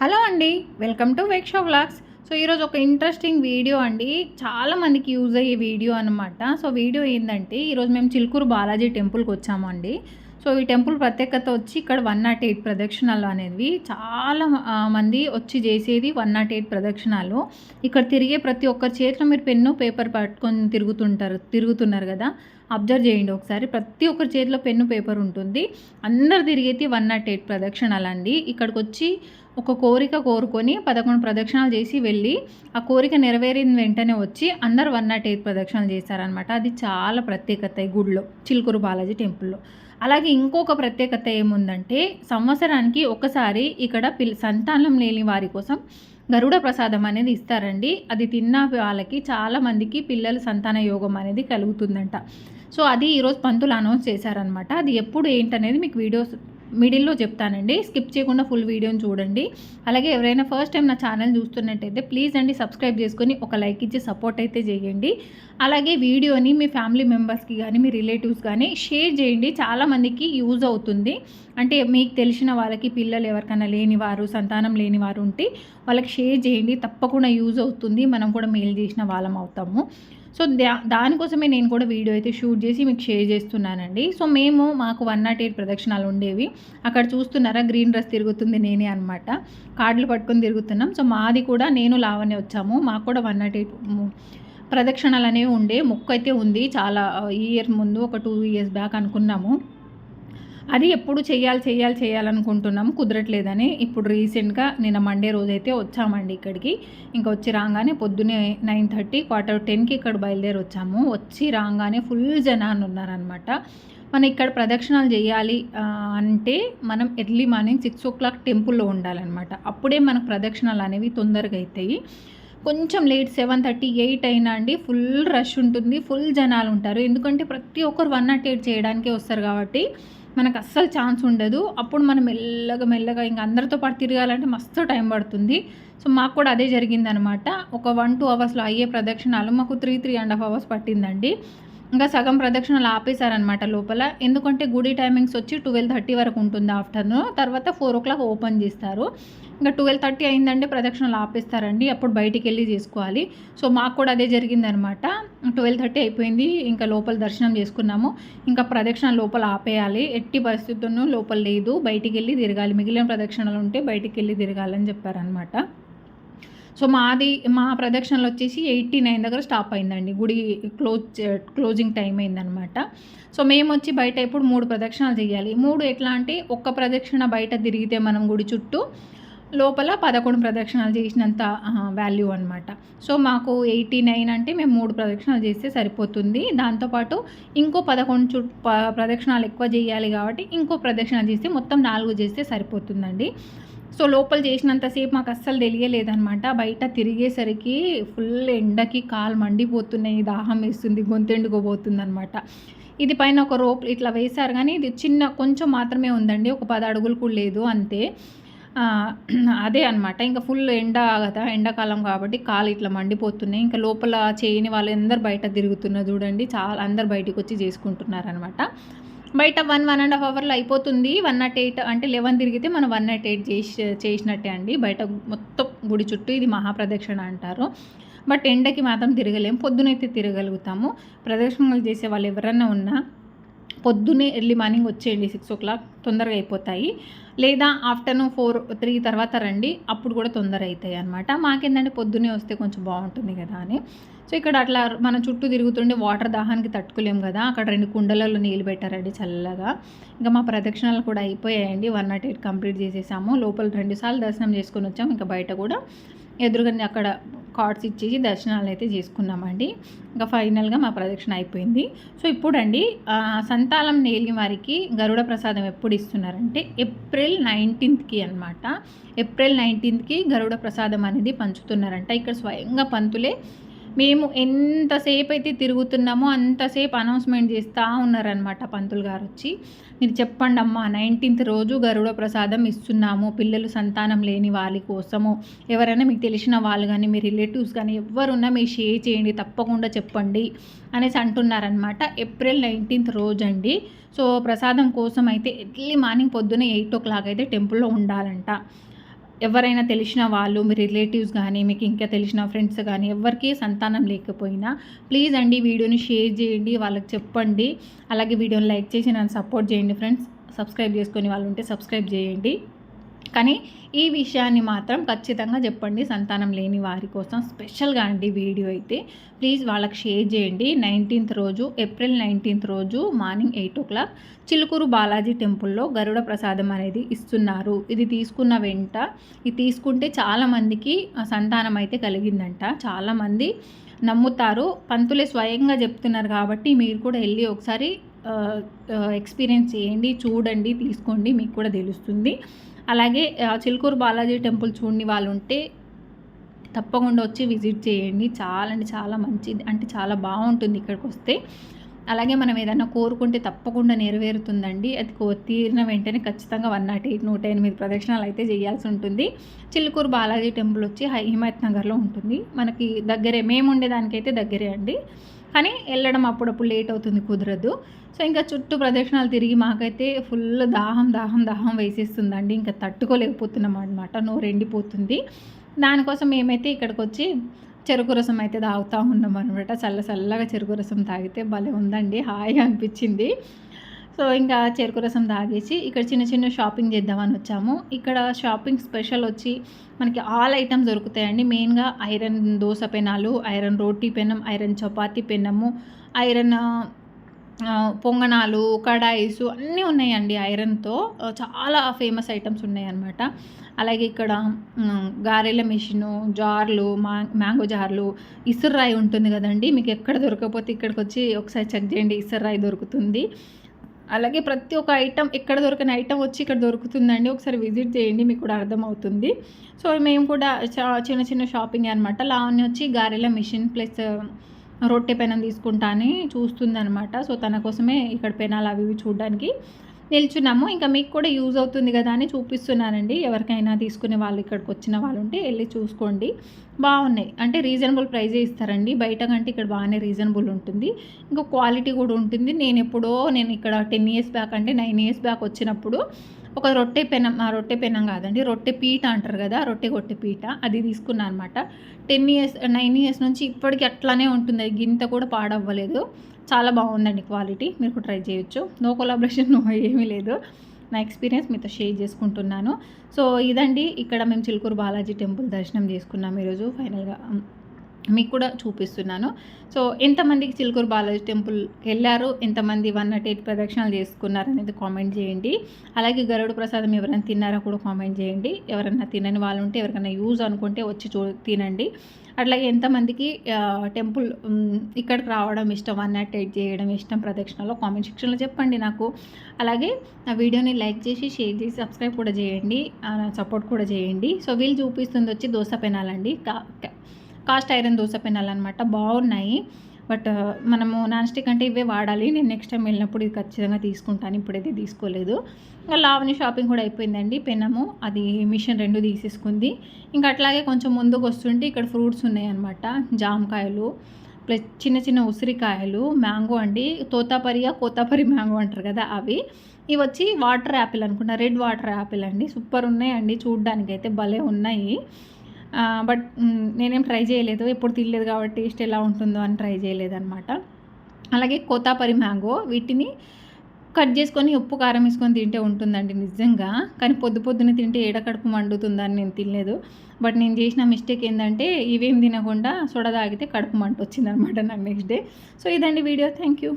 Hello అండి welcome to Veksha vlogs. So ఈరోజు ఒక ఇంట్రెస్టింగ్ వీడియో అండి. చాలామందికి యూజ్ అయ్యే వీడియో అనమాట సో వీడియో ఏంటంటే ఈరోజు మేము చిలుకూరు బాలాజీ టెంపుల్కి వచ్చామండి సో ఈ టెంపుల్ ప్రత్యేకత వచ్చి ఇక్కడ వన్ నాట్ ఎయిట్ ప్రదక్షిణాలు అనేవి చాలా మంది వచ్చి చేసేది వన్ నాట్ ఎయిట్ ప్రదక్షిణాలు. ఇక్కడ తిరిగే ప్రతి ఒక్కరి చేతిలో మీరు పెన్ను పేపర్ పట్టుకొని తిరుగుతుంటారు తిరుగుతున్నారు కదా. అబ్జర్వ్ చేయండి ఒకసారి. ప్రతి ఒక్కరి చేతిలో పెన్ను పేపర్ ఉంటుంది. అందరు తిరిగేది వన్ నాట్ ఎయిట్ ప్రదక్షిణాలు అండి ఇక్కడికి వచ్చి ఒక కోరిక కోరుకొని పదకొండు ప్రదక్షిణాలు చేసి వెళ్ళి ఆ కోరిక నెరవేరిన వెంటనే వచ్చి అందరు వన్ నాట్ ఎయిట్ ప్రదక్షిణలు చేశారనమాట అది చాలా ప్రత్యేకత ఈ గుడిలో చిలుకూరు బాలాజీ టెంపుల్లో. అలాగే ఇంకొక ప్రత్యేకత ఏముందంటే సంవత్సరానికి ఒకసారి ఇక్కడ పిల్ సంతానం లేని వారి కోసం గరుడ ప్రసాదం అనేది ఇస్తారండి. అది తిన్న వాళ్ళకి చాలా మందికి పిల్లల సంతాన యోగం అనేది కలుగుతుందంట. సో అది ఈరోజు పంతులు అనౌన్స్ చేశారనమాట అది ఎప్పుడు ఏంటనేది మీకు వీడియోస్ మిడిల్లో చెప్తానండి. స్కిప్ చేయకుండా ఫుల్ వీడియోని చూడండి. అలాగే ఎవరైనా ఫస్ట్ టైం నా ఛానల్ చూస్తున్నట్టయితే ప్లీజ్ అండి సబ్స్క్రైబ్ చేసుకొని ఒక లైక్ ఇచ్చి సపోర్ట్ అయితే చేయండి. అలాగే వీడియోని మీ ఫ్యామిలీ మెంబర్స్కి కానీ మీ రిలేటివ్స్ కానీ షేర్ చేయండి. చాలామందికి యూజ్ అవుతుంది. అంటే మీకు తెలిసిన వాళ్ళకి పిల్లలు ఎవరికైనా లేని వారు సంతానం లేని వారు ఉంటే వాళ్ళకి షేర్ చేయండి. తప్పకుండా యూజ్ అవుతుంది. మనం కూడా మెయిల్ చేసిన వాళ్ళం అవుతాము. సో దా దానికోసమే నేను కూడా వీడియో అయితే షూట్ చేసి మీకు షేర్ చేస్తున్నానండి. సో మేము మాకు వన్ నాట్ ఎయిట్ ప్రదక్షిణాలు ఉండేవి. అక్కడ చూస్తున్నారా గ్రీన్ డ్రెస్ తిరుగుతుంది నేనే అనమాట కార్డులు పట్టుకొని తిరుగుతున్నాం. సో మాది కూడా నేను లావనే వచ్చాము. మాకు కూడా వన్ నాట్ ఎయిట్ ప్రదక్షిణాలు అనేవి ఉండే. మొక్క అయితే ఉంది. చాలా ఈ ఇయర్ ముందు ఒక టూ ఇయర్స్ బ్యాక్ అనుకున్నాము. అది ఎప్పుడు చేయాలి చేయాలి చేయాలనుకుంటున్నాము కుదరట్లేదని ఇప్పుడు రీసెంట్గా నిన్న మండే రోజైతే వచ్చామండి ఇక్కడికి. ఇంకా వచ్చి రాగానే పొద్దునే నైన్ థర్టీ క్వార్టర్ టెన్కి ఇక్కడ బయలుదేరి వచ్చాము. వచ్చి రాగానే ఫుల్ జనాన్ని ఉన్నారనమాట మనం ఇక్కడ ప్రదక్షిణాలు చేయాలి అంటే మనం early morning six o'clock టెంపుల్లో ఉండాలన్నమాట. అప్పుడే మనకు ప్రదక్షిణాలు అనేవి తొందరగా అవుతాయి కొంచెం లేట్ సెవెన్ థర్టీ ఎయిట్ అయినా అండి ఫుల్ రష్ ఉంటుంది ఫుల్ జనాలు ఉంటారు. ఎందుకంటే ప్రతి ఒక్కరు వన్ నాట్ ఎయిట్ చేయడానికే వస్తారు కాబట్టి మనకు అస్సలు ఛాన్స్ ఉండదు. అప్పుడు మనం మెల్లగా మెల్లగా ఇంకా అందరితో పాటు తిరగాలంటే మస్తు టైం పడుతుంది. సో మాకు కూడా అదే జరిగిందనమాట. ఒక వన్ టూ అవర్స్లో అయ్యే ప్రదక్షిణాలు మాకు three three and half hours పట్టిందండి. ఇంకా సగం ప్రదక్షిణలు ఆపేశారనమాట లోపల. ఎందుకంటే గుడి టైమింగ్స్ వచ్చి ట్వెల్వ్ థర్టీ వరకు ఉంటుంది ఆఫ్టర్నూన్. తర్వాత ఫోర్ ఓ క్లాక్ ఓపెన్ చేస్తారు. ఇంకా ట్వెల్వ్ థర్టీ అయిందంటే ప్రదక్షిణలు ఆపేస్తారండి. అప్పుడు బయటికి వెళ్ళి చేసుకోవాలి. సో మాకు కూడా అదే జరిగిందనమాట ట్వెల్వ్ థర్టీ అయిపోయింది. ఇంకా లోపల దర్శనం చేసుకున్నాము. ఇంకా ప్రదక్షిణ లోపల ఆపేయాలి. ఎట్టి పరిస్థితుల్లో లోపల లేదు. బయటికి వెళ్ళి తిరగాలి. మిగిలిన ప్రదక్షిణలు ఉంటే బయటికి వెళ్ళి తిరగాలని చెప్పారనమాట సో మాది మా ప్రదక్షిణలు వచ్చేసి ఎయిటీ నైన్ దగ్గర స్టాప్ అయిందండి. గుడి క్లోజ్ క్లోజింగ్ టైం అయిందనమాట సో మేము వచ్చి బయట ఇప్పుడు మూడు ప్రదక్షిణలు చేయాలి. మూడు ఎట్లా అంటే ఒక్క ప్రదక్షిణ బయట తిరిగితే మనం గుడి చుట్టూ లోపల పదకొండు ప్రదక్షిణాలు చేసినంత వాల్యూ అనమాట సో మాకు ఎయిటీ నైన్ అంటే మేము మూడు ప్రదక్షిణాలు చేస్తే సరిపోతుంది. దాంతోపాటు ఇంకో పదకొండు చు ప- ప్రదక్షిణాలు ఎక్కువ చేయాలి కాబట్టి ఇంకో ప్రదక్షిణ చేస్తే మొత్తం నాలుగు చేస్తే సరిపోతుందండి. సో లోపల చేసినంతసేపు మాకు అస్సలు తెలియలేదనమాట బయట తిరిగేసరికి ఫుల్ ఎండకి కాలు మండిపోతున్నాయి దాహం వేస్తుంది గొంతెండుకోబోతుంది అనమాట ఇది పైన ఒక రోప్ ఇట్లా వేశారు కానీ ఇది చిన్న కొంచెం మాత్రమే ఉందండి. ఒక పది అడుగులు కూడా లేదు అంతే. అదే అనమాట ఇంకా ఫుల్ ఎండ కదా ఎండాకాలం కాబట్టి కాలు ఇట్లా మండిపోతున్నాయి. ఇంకా లోపల చేయని వాళ్ళందరూ బయట తిరుగుతున్నారు చూడండి. చాలా అందరు బయటికి వచ్చి చేసుకుంటున్నారు అనమాట బయట వన్ వన్ అండ్ హాఫ్ అవర్లో అయిపోతుంది. వన్ నాట్ ఎయిట్ అంటే లెవెన్ తిరిగితే మనం వన్ నాట్ ఎయిట్ చేసి చేసినట్టే అండి. బయట మొత్తం గుడి చుట్టూ ఇది మహాప్రదక్షిణ అంటారు. బట్ ఎండకి మాత్రం తిరగలేము పొద్దునైతే తిరగలుగుతాము. ప్రదక్షిణలు చేసే వాళ్ళు ఎవరన్నా ఉన్నా పొద్దున్నే ఎర్లీ మార్నింగ్ వచ్చేయండి సిక్స్ ఓ క్లాక్ తొందరగా అయిపోతాయి. లేదా ఆఫ్టర్నూన్ ఫోర్ త్రీ తర్వాత రండి. అప్పుడు కూడా తొందర అవుతాయి అనమాట మాకేంటంటే పొద్దున్నే వస్తే కొంచెం బాగుంటుంది కదా అని. సో ఇక్కడ అట్లా మనం చుట్టూ తిరుగుతుండే వాటర్ దాహానికి తట్టుకోలేం కదా. అక్కడ రెండు కుండలలో నీళ్ళు పెట్టారండి చల్లగా. ఇంకా మా ప్రదక్షిణలు కూడా అయిపోయాయండి. వన్ నాట్ ఎయిట్ కంప్లీట్ చేసేసాము. లోపల రెండుసార్లు దర్శనం చేసుకొని వచ్చాము. ఇంకా బయట కూడా ఎదురుగానే అక్కడ కార్డ్స్ ఇచ్చేసి దర్శనాలు అయితే చేసుకున్నామండి. ఇంకా ఫైనల్గా మా ప్రదక్షిణ అయిపోయింది. సో ఇప్పుడండి సంతాలం సంతానం నేలి వారికి గరుడ ప్రసాదం ఎప్పుడు ఇస్తున్నారంటే ఏప్రిల్ నైన్టీన్త్కి అనమాట ఏప్రిల్ నైన్టీన్త్కి గరుడ ప్రసాదం అనేది పంచుతున్నారంట. ఇక్కడ స్వయంగా పంతులే మేము ఎంతసేపు అయితే తిరుగుతున్నామో అంతసేపు అనౌన్స్మెంట్ చేస్తూ ఉన్నారనమాట పంతులు గారు వచ్చి. మీరు చెప్పండి అమ్మా నైన్టీన్త్ రోజు గరుడ ప్రసాదం ఇస్తున్నాము పిల్లలు సంతానం లేని వాళ్ళ కోసము. ఎవరైనా మీకు తెలిసిన వాళ్ళు కానీ మీ రిలేటివ్స్ కానీ ఎవరున్నా మీరు షేర్ చేయండి తప్పకుండా చెప్పండి అనేసి అంటున్నారనమాట ఏప్రిల్ నైన్టీన్త్ రోజు అండి సో ప్రసాదం కోసం అయితే ఎర్లీ మార్నింగ్ పొద్దున్న ఎయిట్ ఓ క్లాక్ అయితే టెంపుల్లో ఉండాలంట. ఎవరైనా తెలిసిన వాళ్ళు మీ రిలేటివ్స్ కానీ మీకు ఇంకా తెలిసిన ఫ్రెండ్స్ కానీ ఎవరికి సంతానం లేకపోయినా ప్లీజ్ అండి వీడియోని షేర్ చేయండి వాళ్ళకి చెప్పండి. అలాగే వీడియోని లైక్ చేసి నన్ను సపోర్ట్ చేయండి ఫ్రెండ్స్. సబ్స్క్రైబ్ చేసుకొని వాళ్ళు ఉంటే సబ్స్క్రైబ్ చేయండి. కానీ ఈ విషయాన్ని మాత్రం ఖచ్చితంగా చెప్పండి. సంతానం లేని వారి కోసం స్పెషల్గా అండి వీడియో అయితే. ప్లీజ్ వాళ్ళకి షేర్ చేయండి. నైన్టీన్త్ రోజు ఏప్రిల్ నైన్టీన్త్ రోజు morning eight o'clock Chilkur Balaji టెంపుల్లో గరుడ ప్రసాదం అనేది ఇస్తున్నారు. ఇది తీసుకున్న వెంట ఇది తీసుకుంటే చాలామందికి సంతానం అయితే కలిగిందంట. చాలామంది నమ్ముతారు. పంతులే స్వయంగా చెప్తున్నారు కాబట్టి మీరు కూడా వెళ్ళి ఒకసారి ఎక్స్పీరియన్స్ చేయండి చూడండి తీసుకోండి మీకు కూడా తెలుస్తుంది. అలాగే చిలుకూరు బాలాజీ టెంపుల్ చూడని వాళ్ళు ఉంటే తప్పకుండా వచ్చి విజిట్ చేయండి. చాలా అంటే చాలా మంచిది అంటే చాలా బాగుంటుంది ఇక్కడికి వస్తే అలాగే మనం ఏదైనా కోరుకుంటే తప్పకుండా నెరవేరుతుందండి. అది తీరిన వెంటనే ఖచ్చితంగా వన్ నాట్ ఎయిట్ నూట ఎనిమిది ప్రదక్షిణాలు అయితే చేయాల్సి ఉంటుంది. చిలుకూరు బాలాజీ టెంపుల్ వచ్చి హిమాయత్ నగర్లో ఉంటుంది. మనకి దగ్గరే మేము ఉండేదానికైతే దగ్గరే అండి. కానీ వెళ్ళడం అప్పుడప్పుడు లేట్ అవుతుంది కుదరదు. సో ఇంకా చుట్టూ ప్రదక్షిణాలు తిరిగి మాకైతే ఫుల్ దాహం దాహం దాహం వేసేస్తుందండి. ఇంకా తట్టుకోలేకపోతున్నాం అనమాట నోరు ఎండిపోతుంది. దానికోసం మేమైతే ఇక్కడికి వచ్చి చెరుకు రసం అయితే తాగుతూ ఉన్నాం అనమాట చల్ల చల్లగా చెరుకు రసం తాగితే భలే ఉందండి. హాయిగా అనిపించింది. సో ఇంకా చెరుకు రసం తాగేసి ఇక్కడ చిన్న చిన్న షాపింగ్ చేద్దామని వచ్చాము. ఇక్కడ షాపింగ్ స్పెషల్ వచ్చి మనకి ఆల్ ఐటమ్స్ దొరుకుతాయండి. మెయిన్గా ఐరన్ దోశ పెనాలు ఐరన్ రోటీ పెనం ఐరన్ చపాతీ పెనము ఐరన్ పొంగనాలు కడాయిస్ అన్నీ ఉన్నాయండి ఐరన్తో. చాలా ఫేమస్ ఐటమ్స్ ఉన్నాయి అన్నమాట అలాగే ఇక్కడ గారెల మిషను జార్లు మా మ్యాంగో జార్లు ఇసుర్రాయి ఉంటుంది కదండి. మీకు ఎక్కడ దొరకకపోతే ఇక్కడికి వచ్చి ఒకసారి చెక్ చేయండి. ఇసుర్రాయి దొరుకుతుంది. అలాగే ప్రతి ఒక్క ఐటమ్ ఎక్కడ దొరికిన ఐటమ్ వచ్చి ఇక్కడ దొరుకుతుందండి. ఒకసారి విజిట్ చేయండి మీకు కూడా అర్థమవుతుంది. సో మేము కూడా చిన్న చిన్న షాపింగ్ అనమాట లావణ్య వచ్చి గారెల మిషన్ ప్లస్ రొట్టె పెనం తీసుకుంటా అని చూస్తుందనమాట సో తన కోసమే ఇక్కడ పెనాలు అవి ఇవి చూడడానికి. నిల్చున్నాము. ఇంకా మీకు కూడా యూజ్ అవుతుంది కదా అని చూపిస్తున్నానండి. ఎవరికైనా తీసుకునే వాళ్ళు ఇక్కడికి వచ్చిన వాళ్ళు ఉంటే వెళ్ళి చూసుకోండి. బాగున్నాయి. అంటే రీజనబుల్ ప్రైజే ఇస్తారండి. బయట కంటే ఇక్కడ బాగానే రీజనబుల్ ఉంటుంది. ఇంకా క్వాలిటీ కూడా ఉంటుంది. నేను ఎప్పుడో నేను ఇక్కడ టెన్ ఇయర్స్ బ్యాక్ అంటే నైన్ ఇయర్స్ బ్యాక్ వచ్చినప్పుడు ఒక రొట్టె పెనం ఆ రొట్టె పెనం కాదండి రొట్టె పీట అంటారు కదా రొట్టె కొట్టె పీట అది తీసుకున్నాను అనమాట టెన్ ఇయర్స్ నైన్ ఇయర్స్ నుంచి ఇప్పటికి అట్లానే ఉంటుంది. గింత కూడా పాడవ్వలేదు. చాలా బాగుందండి క్వాలిటీ. మీరు ట్రై చేయొచ్చు. నో కొలాబరేషన్ నో ఏమీ లేదు. నా ఎక్స్పీరియన్స్ మీతో షేర్ చేసుకుంటున్నాను. సో ఇదండి. ఇక్కడ మేము చిలుకూరు బాలాజీ టెంపుల్ దర్శనం చేసుకున్నాం ఈరోజు. ఫైనల్గా మీకు కూడా చూపిస్తున్నాను. సో ఎంతమందికి చిలుకూరు బాలాజీ టెంపుల్కి వెళ్ళారు ఎంతమంది వన్ నాట్ ఎయిట్ ప్రదక్షిణాలు చేసుకున్నారు అనేది కామెంట్ చేయండి. అలాగే గరుడు ప్రసాదం ఎవరైనా తిన్నారా కూడా కామెంట్ చేయండి. ఎవరైనా తినని వాళ్ళు ఉంటే ఎవరికైనా యూజ్ అనుకుంటే వచ్చి చూ తినండి. అట్లాగే ఎంతమందికి టెంపుల్ ఇక్కడికి రావడం ఇష్టం వన్ నాట్ ఎయిట్ చేయడం ఇష్టం ప్రదక్షిణలో కామెంట్ సెక్షన్లో చెప్పండి నాకు. అలాగే నా వీడియోని లైక్ చేసి షేర్ చేసి సబ్స్క్రైబ్ కూడా చేయండి. సపోర్ట్ కూడా చేయండి. సో వీళ్ళు చూపిస్తుంది వచ్చి దోశ పెనాలండి. కాస్ట్ ఐరన్ దోశ పెనాలు అనమాట బాగున్నాయి. బట్ మనము నాన్ స్టిక్ అంటే ఇవే వాడాలి. నేను నెక్స్ట్ టైం వెళ్ళినప్పుడు ఇది ఖచ్చితంగా తీసుకుంటాను. ఇప్పుడైతే తీసుకోలేదు. ఇంకా లావణి షాపింగ్ కూడా అయిపోయిందండి పెనము. అది మిషన్ రెండు తీసేసుకుంది. ఇంకా అట్లాగే కొంచెం ముందుకు వస్తుంటే ఇక్కడ ఫ్రూట్స్ ఉన్నాయన్నమాట. జామకాయలు ప్లస్ చిన్న చిన్న ఉసిరికాయలు మ్యాంగో అండి. తోతాపరిగా కోతాపరి మ్యాంగో అంటారు కదా అవి. ఇవి వచ్చి వాటర్ యాపిల్ అనుకున్నా రెడ్ వాటర్ యాపిల్ అండి. సూపర్ ఉన్నాయండి. చూడ్డానికి అయితే భలే ఉన్నాయి. బట్ నేనేం ట్రై చేయలేదు. ఎప్పుడు తినలేదు కాబట్టి టేస్ట్ ఎలా ఉంటుందో అని ట్రై చేయలేదన్నమాట. అలాగే కోతాపరి మ్యాంగో వీటిని కట్ చేసుకొని ఉప్పు కారం వేసుకొని తింటే ఉంటుందండి నిజంగా. కానీ పొద్దు పొద్దున తింటే ఏడకడుపు మండుతుందని నేను తినలేదు. బట్ నేను చేసిన మిస్టేక్ ఏంటంటే ఇవేం తినకుండా సొడ తాగితే కడుపు మంట వచ్చిందనమాట నాకు నెక్స్ట్ డే. సో ఇదండి వీడియో. Thank you.